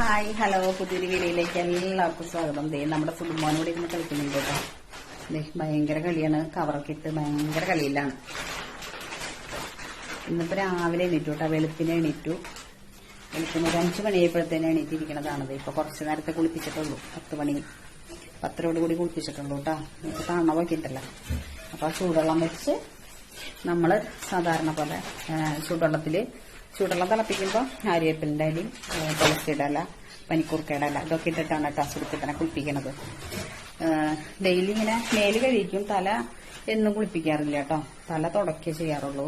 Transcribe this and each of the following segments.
Hi hello പുതിയൊരു വീഡിയോയിലേക്ക് എല്ലാവർക്കും സ്വാഗതം. ദേ നമ്മുടെ സുടുമോനോട് ഇരുന്ന് കളിക്കുന്നുണ്ട് കേട്ടോ. ദേ ഭയങ്കര കളിയാണ്. കവറൊക്കെ ഇട്ട് ഭയങ്കര കളിയിലാണ്. ഇന്നിപ്പോ രാവിലെ എണീറ്റു കേട്ടോ. വെളുപ്പിനെ എണീറ്റു. വെളുപ്പിന് ഒരു അഞ്ചു മണിയായപ്പോഴത്തേനെ എണീറ്റിരിക്കണതാണ്. ദേ ഇപ്പൊ കുറച്ച് നേരത്തെ കുളിപ്പിച്ചിട്ടുള്ളൂ. പത്ത് മണി. പത്തരോട് കൂടി കുളിപ്പിച്ചിട്ടുള്ളൂ കേട്ടോ. ഇപ്പൊ തണവൊക്കെ അപ്പൊ ആ ചൂടുവെള്ളം വെച്ച് നമ്മൾ സാധാരണ പോലെ ആ, ചൂടുവെള്ളം തിളപ്പിക്കുമ്പോൾ ആര്യപ്പിലിന്റെ അരി തുളസിയിടല പനിക്കൂർക്കയിടല ഇതൊക്കെ ഇട്ടിട്ടാണ് കേട്ടോ സുടുക്കുട്ടനെ കുളിപ്പിക്കണത്. ഡെയിലി ഇങ്ങനെ മേൽ കഴിക്കും തല എന്നും കുളിപ്പിക്കാറില്ല കേട്ടോ. തല തുടക്കേ ചെയ്യാറുള്ളൂ.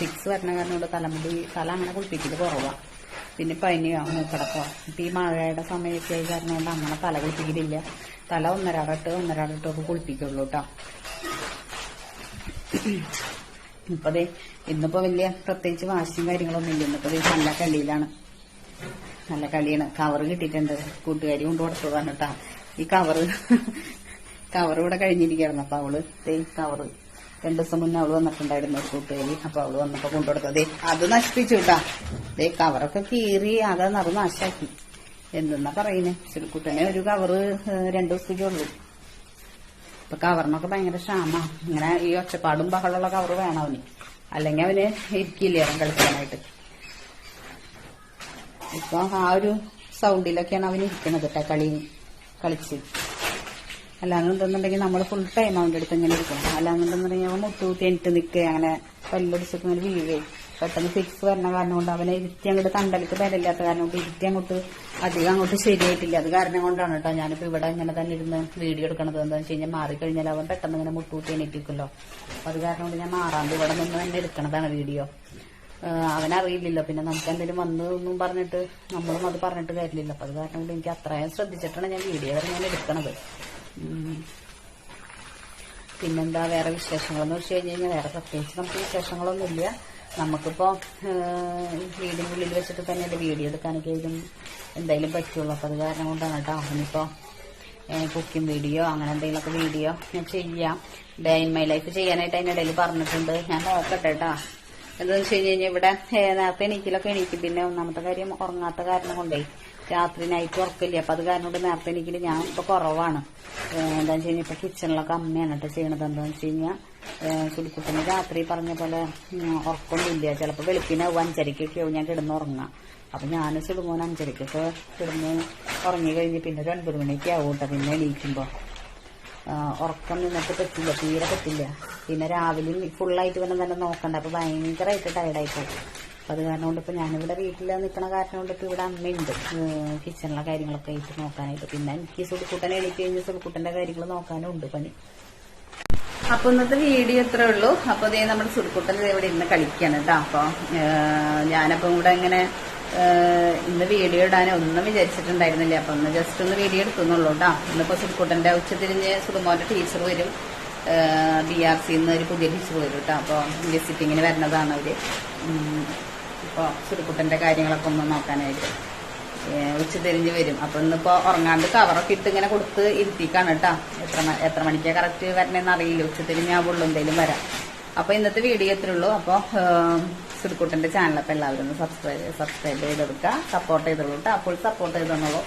സിക്സ് വരണ കാരണം കൊണ്ട് തലമുടി തല അങ്ങനെ കുളിപ്പിക്കൽ കുറവാണ് പിന്നെ പനിയോ മൂക്കടക്കോ ഇപ്പം ഈ മഴയുടെ സമയമൊക്കെ ആയി കാരണം കൊണ്ട് അങ്ങനെ തല കുളിപ്പിക്കലില്ല. തല ഒന്നരാടട്ട് ഒന്നരാടട്ടൊക്കെ കുളിപ്പിക്കുള്ളൂ കേട്ടോ. ഇപ്പൊ ദേ ഇന്നിപ്പോ വലിയ പ്രത്യേകിച്ച് വാശിയും കാര്യങ്ങളൊന്നും ഇല്ല. ഇന്നിപ്പോ നല്ല കളിയിലാണ്. നല്ല കളിയാണ്. കവറ് കിട്ടിയിട്ടുണ്ട്. കൂട്ടുകാരി കൊണ്ട് കൊടുത്തതാണ് ഈ കവറ് കവർ ഇവിടെ കഴിഞ്ഞിരിക്കുകയായിരുന്നു. അപ്പൊ അവൾ ദേ കവറ് രണ്ടു ദിവസം മുന്നേ അവൾ വന്നിട്ടുണ്ടായിരുന്നു കൂട്ടുകാരി. അപ്പൊ അവൾ വന്നപ്പോ കൊണ്ടുകൊടുത്തത് അത് നശിപ്പിച്ചു കേട്ടാ ദേ കവറൊക്കെ കീറി ആകെ നിറ നാശാക്കി. എന്തെന്നാ പറയുന്നേ? ചെറുക്കുട്ടനെ ഒരു കവറ് രണ്ടു ദിവസത്തേക്കേ ഉള്ളൂ. ഇപ്പൊ കവറിനൊക്കെ ഭയങ്കര ക്ഷാമ. ഇങ്ങനെ ഈ ഒച്ചപ്പാടും ബഹളമുള്ള കവർ വേണം അവന്. അല്ലെങ്കിൽ അവന് ഇരിക്കില്ല അവൻ കളിക്കാനായിട്ട്. ഇപ്പൊ ആ ഒരു സൗണ്ടിലൊക്കെയാണ് അവൻ ഇരിക്കണത് കേട്ടോ കളി കളിച്ച്. അല്ലാന്ന് എന്തെന്നുണ്ടെങ്കിൽ നമ്മൾ ഫുൾ ടൈം അവന്റെ അടുത്ത് ഇങ്ങനെ ഇരിക്കണം. അല്ലാന്നുണ്ടെന്നുണ്ടെങ്കിൽ അവൻ മുട്ടുകൂത്തി എനിക്ക് നിൽക്കുക അങ്ങനെ പല്ലൊടിച്ചൊക്കെ ഇങ്ങനെ വീഴുകയും പെട്ടെന്ന് ഫിക്സ് വരണ കാരണം കൊണ്ട് അവനെ ഇരുത്തി അങ്ങോട്ട് തണ്ടലിക്ക് ബലമില്ലാത്ത കാരണം കൊണ്ട് ഇരുത്തി അങ്ങോട്ട് അധികം അങ്ങോട്ട് ശരിയായിട്ടില്ല. അത് കാരണം കൊണ്ടാണ് കേട്ടോ ഞാനിപ്പോ ഇവിടെ ഇങ്ങനെ തന്നെ ഇരുന്ന് വീഡിയോ എടുക്കണത്. എന്താണെന്ന് വെച്ച് കഴിഞ്ഞാൽ മാറിക്കഴിഞ്ഞാൽ അവൻ പെട്ടെന്ന് ഇങ്ങനെ മുട്ടൂട്ടി എണീറ്റിക്കുമല്ലോ അപ്പൊ അത് കാരണം കൊണ്ട് ഞാൻ മാറാണ്ട് ഇവിടെ നിന്ന് തന്നെ എടുക്കണതാണ് വീഡിയോ. അവനറിയില്ലല്ലോ. പിന്നെ നമുക്ക് എന്തെങ്കിലും വന്നു ഒന്നും പറഞ്ഞിട്ട് നമ്മളും അത് പറഞ്ഞിട്ട് കാര്യമില്ലല്ലോ. അപ്പൊ അത് കാരണം കൊണ്ട് എനിക്ക് അത്രയും ശ്രദ്ധിച്ചിട്ടാണ് ഞാൻ വീഡിയോ വരെ ഞാൻ എടുക്കണത്. പിന്നെന്താ വേറെ വിശേഷങ്ങളെന്ന് വെച്ച് കഴിഞ്ഞ് കഴിഞ്ഞാൽ വേറെ പ്രത്യേകിച്ച് നമുക്ക് വിശേഷങ്ങളൊന്നുമില്ല. നമുക്കിപ്പോ വീടിന്റെ ഉള്ളിൽ വെച്ചിട്ട് തന്നെയല്ലേ വീഡിയോ എടുക്കാനൊക്കെ ഇതും എന്തായാലും പറ്റുള്ളൂ. അപ്പൊ അത് കാരണം കൊണ്ടാണ് കേട്ടോ. അവനിപ്പോ കുക്കിംഗ് വീഡിയോ അങ്ങനെ എന്തെങ്കിലുമൊക്കെ വീഡിയോ ഞാൻ ചെയ്യാം. ഡേ ഇൻ മൈ ലൈഫ് ചെയ്യാനായിട്ട് അതിനിടയിൽ പറഞ്ഞിട്ടുണ്ട്. ഞാൻ നോക്കട്ടെ കേട്ടോ. എന്താന്ന് വെച്ച് കഴിഞ്ഞ് കഴിഞ്ഞാൽ ഇവിടെ നേരത്തെ എണീക്കലൊക്കെ എണീക്കും പിന്നെ ഒന്നാമത്തെ കാര്യം ഉറങ്ങാത്ത കാരണം കൊണ്ടേ രാത്രി നൈറ്റ് ഉറക്കില്ല? അപ്പൊ അത് കാരണം കൊണ്ട് നേരത്തെ എണീക്കൽ ഞാൻ ഇപ്പൊ കുറവാണ്. എന്താണെന്ന് വെച്ച് കഴിഞ്ഞാൽ ഇപ്പൊ കിച്ചണിലൊക്കെ അമ്മയാണ് കേട്ടോ ചെയ്യണത്. എന്താണെന്ന് വെച്ച് കഴിഞ്ഞാൽ ചുടിക്കുട്ടിന് രാത്രി പറഞ്ഞ പോലെ ഉറക്കമൊന്നുമില്ല ചിലപ്പോൾ വെളുപ്പിനാവും അഞ്ചരക്കൊക്കെ ആവും ഞാൻ കിടന്ന് ഉറങ്ങാം അപ്പൊ ഞാൻ ചുടുമോൻ അഞ്ചരക്കൊക്കെ കിടന്ന് ഉറങ്ങി കഴിഞ്ഞ് പിന്നെ ഒരു ഒൻപത് മണിയൊക്കെ ആവും കേട്ടോ പിന്നെ എണീക്കുമ്പോ. ആ, ഉറക്കം നിന്നിട്ട് പറ്റില്ല തീരെ പറ്റില്ല. പിന്നെ രാവിലെയും ഫുള്ളായിട്ട് പിന്നെ തന്നെ നോക്കണ്ട. അപ്പൊ ഭയങ്കരമായിട്ട് ടയർഡായി പോകും അപ്പൊ അത് കാരണം കൊണ്ട് ഇപ്പൊ ഞാനിവിടെ വീട്ടിൽ നിൽക്കണ കാരണം കൊണ്ട് ഇപ്പൊ ഇവിടെ അമ്മയുണ്ട്. കിച്ചണിലെ കാര്യങ്ങളൊക്കെ ആയിട്ട് നോക്കാനായിട്ട്. പിന്നെ എനിക്ക് സുൽക്കൂട്ടൻ എണീറ്റ് കഴിഞ്ഞ് സുടുക്കുട്ടന്റെ കാര്യങ്ങൾ നോക്കാനും ഉണ്ട് പണി. അപ്പൊ ഇന്നത്തെ വീഡിയോ ഇത്രേ ഉള്ളൂ. അപ്പൊ ദേ നമ്മുടെ സുൽക്കൂട്ടൻ ഇവിടെ ഇന്ന് കളിക്കാണ് കേട്ടോ. അപ്പൊ ഞാനപ്പം ഇവിടെ ഇങ്ങനെ ഇന്ന് വീഡിയോ ഇടാൻ ഒന്നും വിചാരിച്ചിട്ടുണ്ടായിരുന്നില്ല. അപ്പൊ ഒന്ന് ജസ്റ്റ് ഒന്ന് വീഡിയോ എടുത്തുന്നുള്ളൂ കേട്ടോ ഇന്നിപ്പോ സുടുക്കുട്ടന്റെ ഉച്ചതിരിഞ്ഞ് സുടുമോന്റെ ടീച്ചർ വരും. ബി ആർ സിന്ന് ഒരു പുതിയ ടീച്ചർ വരും കേട്ടോ അപ്പൊ വിസിറ്റിങ്ങിന് വരുന്നതാണ് അവർ. ഉം, ഇപ്പൊ സുടുക്കുട്ടന്റെ കാര്യങ്ങളൊക്കെ ഒന്ന് നോക്കാനായിട്ട്. ഉച്ചതിരിഞ്ഞ് വരും. അപ്പൊ ഇന്നിപ്പോ ഉറങ്ങാണ്ട് കവറൊക്കെ ഇട്ട് ഇങ്ങനെ കൊടുത്ത് ഇരുത്തിക്കാണ് കേട്ടോ എത്ര എത്ര മണിക്കാ കറക്റ്റ് വരണേന്ന് അറിയില്ല. ഉച്ചതിരിഞ്ഞാവുള്ളൂ. എന്തെങ്കിലും വരാം. അപ്പൊ ഇന്നത്തെ വീഡിയോ ഇത്രേ ഉള്ളൂ. അപ്പൊ ചാനൽ അപ്പോൾ എല്ലാവരും സബ്സ്ക്രൈബ് സബ്സ്ക്രൈബ് ചെയ്തെടുക്കുക. സപ്പോർട്ട് ചെയ്തോളൂ അപ്പോൾ സപ്പോർട്ട് ചെയ്തോളൂ.